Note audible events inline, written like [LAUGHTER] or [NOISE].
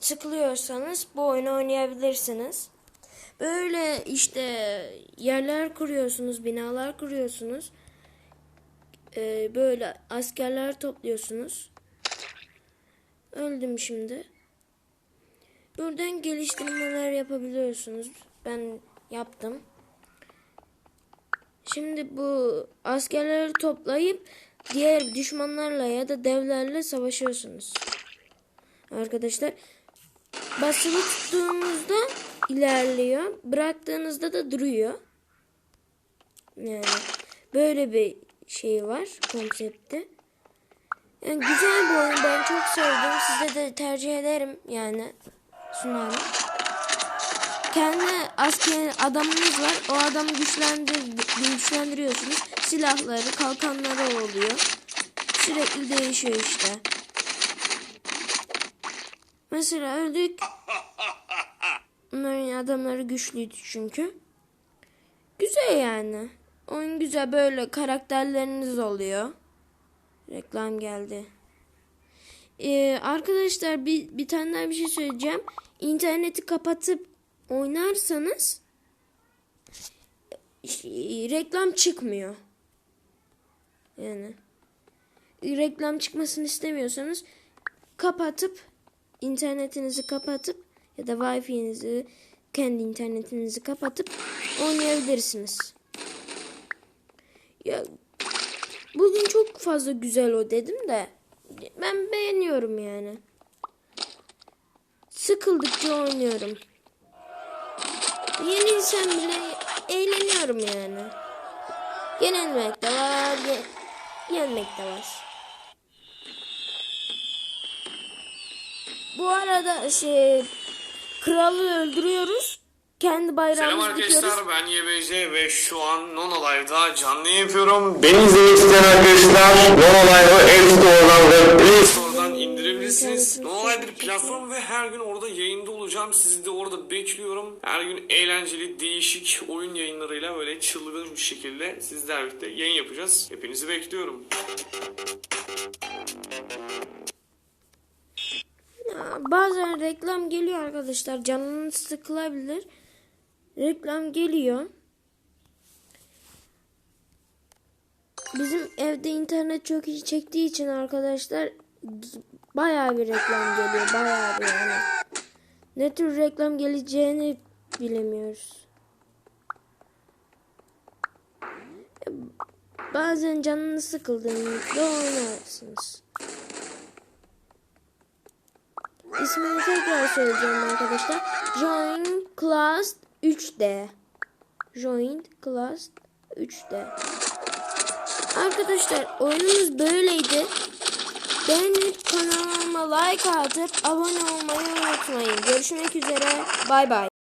sıkılıyorsanız bu oyunu oynayabilirsiniz. Böyle işte yerler kuruyorsunuz, binalar kuruyorsunuz. Ee, böyle askerler topluyorsunuz. Öldüm şimdi. Buradan geliştirmeler yapabiliyorsunuz. Ben yaptım. Şimdi bu askerleri toplayıp diğer düşmanlarla ya da devlerle savaşıyorsunuz. Arkadaşlar basılı tuttuğunuzda ilerliyor. Bıraktığınızda da duruyor. Yani böyle bir şey var konsepti. Yani güzel bir oyun. Ben çok sevdim. Size de tercih ederim yani. Sunarım. Kendi asker adamınız var. O adamı güçlendir, güçlendiriyorsunuz. Silahları, kalkanları oluyor. Sürekli değişiyor işte. Mesela öldük. Bunların [LAUGHS] adamları güçlüydü çünkü. Güzel yani. Oyun güzel böyle karakterleriniz oluyor. Reklam geldi. Ee, arkadaşlar bir, bir tane daha bir şey söyleyeceğim. İnterneti kapatıp oynarsanız reklam çıkmıyor. Yani reklam çıkmasını istemiyorsanız kapatıp internetinizi kapatıp ya da wifi'nizi kendi internetinizi kapatıp oynayabilirsiniz. Ya bugün çok fazla güzel o dedim de ben beğeniyorum yani. Sıkıldıkça oynuyorum. Yenilsem bile eğleniyorum yani. Yenilmek de var, ye yenmek de var. Bu arada şey kralı öldürüyoruz. Kendi Selam bayrağımızı dikiyoruz. arkadaşlar ben YBC ve şu an Nono Live'da canlı yapıyorum. Beni izlemek isteyen arkadaşlar Nono Live'ı App Store'dan ve Play Store'dan indirebilirsiniz. Nono Live bir platform ve her gün orada yayında olacağım. Sizi de orada bekliyorum. Her gün eğlenceli, değişik oyun yayınlarıyla böyle çılgın bir şekilde sizlerle birlikte yayın yapacağız. Hepinizi bekliyorum. Bazen reklam geliyor arkadaşlar. Canınız sıkılabilir. Reklam geliyor. Bizim evde internet çok iyi çektiği için arkadaşlar bayağı bir reklam geliyor. Bayağı bir yani. Ne tür reklam geleceğini bilemiyoruz. Bazen canınız sıkıldığında oynarsınız. İsmini tekrar söyleyeceğim arkadaşlar. Join Class 3D. Join Class 3D. Arkadaşlar oyunumuz böyleydi. Beğenip kanalıma like atıp abone olmayı unutmayın. Görüşmek üzere. Bay bay.